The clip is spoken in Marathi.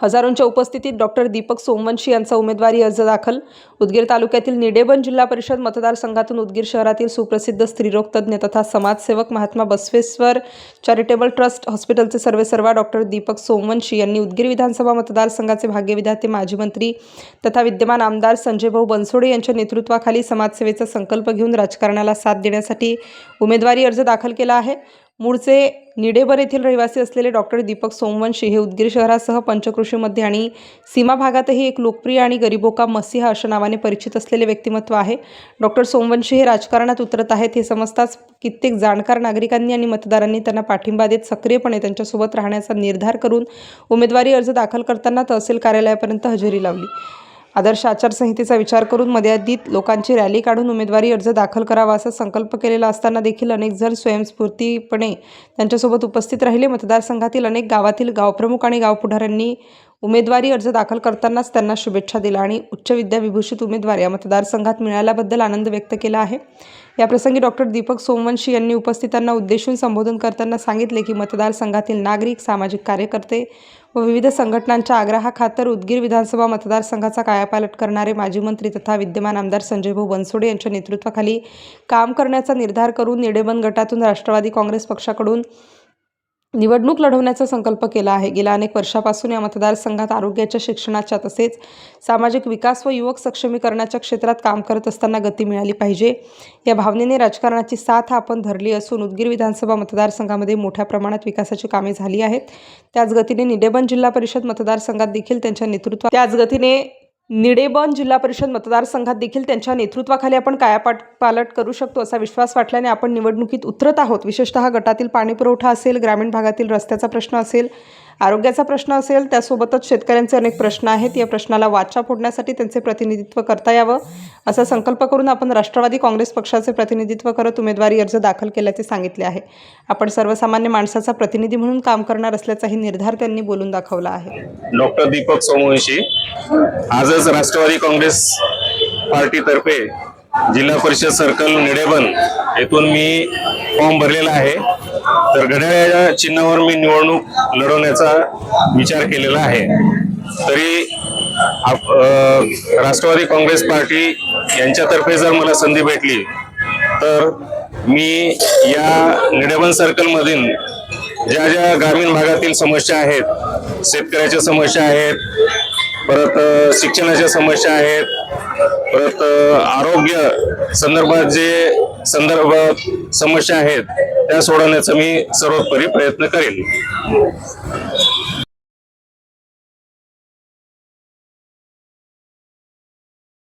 हजारोंच्या उपस्थितीत डॉक्टर दीपक सोमवंशी यांचा उमेदवारी अर्ज दाखल. उदगीर तालुक्यातील निडेबन जिल्हा परिषद मतदारसंघातून उदगीर शहरातील सुप्रसिद्ध स्त्रीरोग तज्ज्ञ तथा समाजसेवक महात्मा बसवेश्वर चॅरिटेबल ट्रस्ट हॉस्पिटलचे सर्वेसर्वा डॉक्टर दीपक सोमवंशी यांनी उदगीर विधानसभा मतदारसंघाचे भाग्यविधाते माजी मंत्री तथा विद्यमान आमदार संजयभाऊ बनसोडे यांच्या नेतृत्वाखाली समाजसेवेचा संकल्प घेऊन राजकारणाला साथ देण्यासाठी उमेदवारी अर्ज दाखल केला आहे. मूळचे निडेबर येथील रहिवासी असलेले डॉक्टर दीपक सोमवंशी हे उदगीर शहरासह पंचकृषीमध्ये आणि सीमा भागातही एक लोकप्रिय आणि गरिबोका मसीहा अशा नावाने परिचित असलेले व्यक्तिमत्व आहे. डॉक्टर सोमवंशी हे राजकारणात उतरत आहेत हे समजताच कित्येक जाणकार नागरिकांनी आणि मतदारांनी त्यांना पाठिंबा देत सक्रियपणे त्यांच्यासोबत राहण्याचा निर्धार करून उमेदवारी अर्ज दाखल करताना तहसील कार्यालयापर्यंत हजेरी लावली. आदर्श आचारसंहितेचा विचार करून मर्यादित लोकांची रॅली काढून उमेदवारी अर्ज दाखल करावा असा संकल्प केलेला असताना देखील अनेक जण स्वयंस्फूर्तीपणे त्यांच्यासोबत उपस्थित राहिले. मतदारसंघातील अनेक गावातील गावप्रमुख आणि गावपुढाऱ्यांनी उमेदवारी अर्ज दाखल करतानाच त्यांना शुभेच्छा दिल्या आणि उच्च विद्याविभूषित उमेदवार या मतदारसंघात मिळाल्याबद्दल आनंद व्यक्त केला आहे. याप्रसंगी डॉक्टर दीपक सोमवंशी यांनी उपस्थितांना उद्देशून संबोधन करताना सांगितले की मतदारसंघातील नागरिक सामाजिक कार्यकर्ते व विविध संघटनांच्या आग्रहाखातर उदगीर विधानसभा मतदारसंघाचा कायापालट करणारे माजी मंत्री तथा विद्यमान आमदार संजयभाऊ बनसोडे यांच्या नेतृत्वाखाली काम करण्याचा निर्धार करून निडेबन गटातून राष्ट्रवादी काँग्रेस पक्षाकडून निवडणूक लढवण्याचा संकल्प केला आहे. गेल्या अनेक वर्षापासून या मतदारसंघात आरोग्याच्या शिक्षणाच्या तसेच सामाजिक विकास व युवक सक्षमीकरणाच्या क्षेत्रात काम करत असताना गती मिळाली पाहिजे. या भावनेने राजकारणाची साथ आपण धरली असून उदगीर विधानसभा मतदारसंघामध्ये मोठ्या प्रमाणात विकासाची कामे झाली आहेत. त्याच गतीने निडेबन जिल्हा परिषद मतदारसंघात देखील त्यांच्या नेतृत्वात त्याच गतीने निडेबन जिल्हा परिषद मतदारसंघात देखील त्यांच्या नेतृत्वाखाली आपण कायापाट पालट करू शकतो असा विश्वास वाटल्याने आपण निवडणुकीत उतरत आहोत. विशेषतः गटातील पाणीपुरवठा असेल ग्रामीण भागातील रस्त्याचा प्रश्न असेल आरोग्याचा प्रश्न असेल त्यासोबतच शेतकऱ्यांचे अनेक प्रश्न आहेत. या प्रश्नाला वाचा फोडण्यासाठी त्यांचे प्रतिनिधित्व करता यावं. असा संकल्प करून आपण राष्ट्रवादी काँग्रेस पक्षाचे प्रतिनिधित्व करत उमेदवारी अर्ज दाखल केल्याचे सांगितले आहे. आपण सर्वसामान्य माणसाचा प्रतिनिधी म्हणून काम करणार असल्याचाही निर्धार त्यांनी बोलून दाखवला आहे. डॉक्टर दीपक सोमवंशी आजच राष्ट्रवादी काँग्रेस पार्टीतर्फे जिल्हा परिषद सर्कल निडेबन येथून मी फॉर्म भरलेला आहे. तर घड्याळ्या चिन्हावर मी निवडणूक लढवण्याचा विचार केलेला आहे. तरी आप- राष्ट्रवादी काँग्रेस पार्टी यांच्यातर्फे जर मला संधी भेटली तर मी या निडेबन सर्कलमधील ज्या ज्या ग्रामीण भागातील समस्या आहेत शेतकऱ्याच्या समस्या आहेत परत शिक्षणाच्या समस्या आहेत. परत आरोग्य संदर्भात जे संदर्भात समस्या आहेत त्या सोडवण्याचा मी सर्वोपरी प्रयत्न करेन.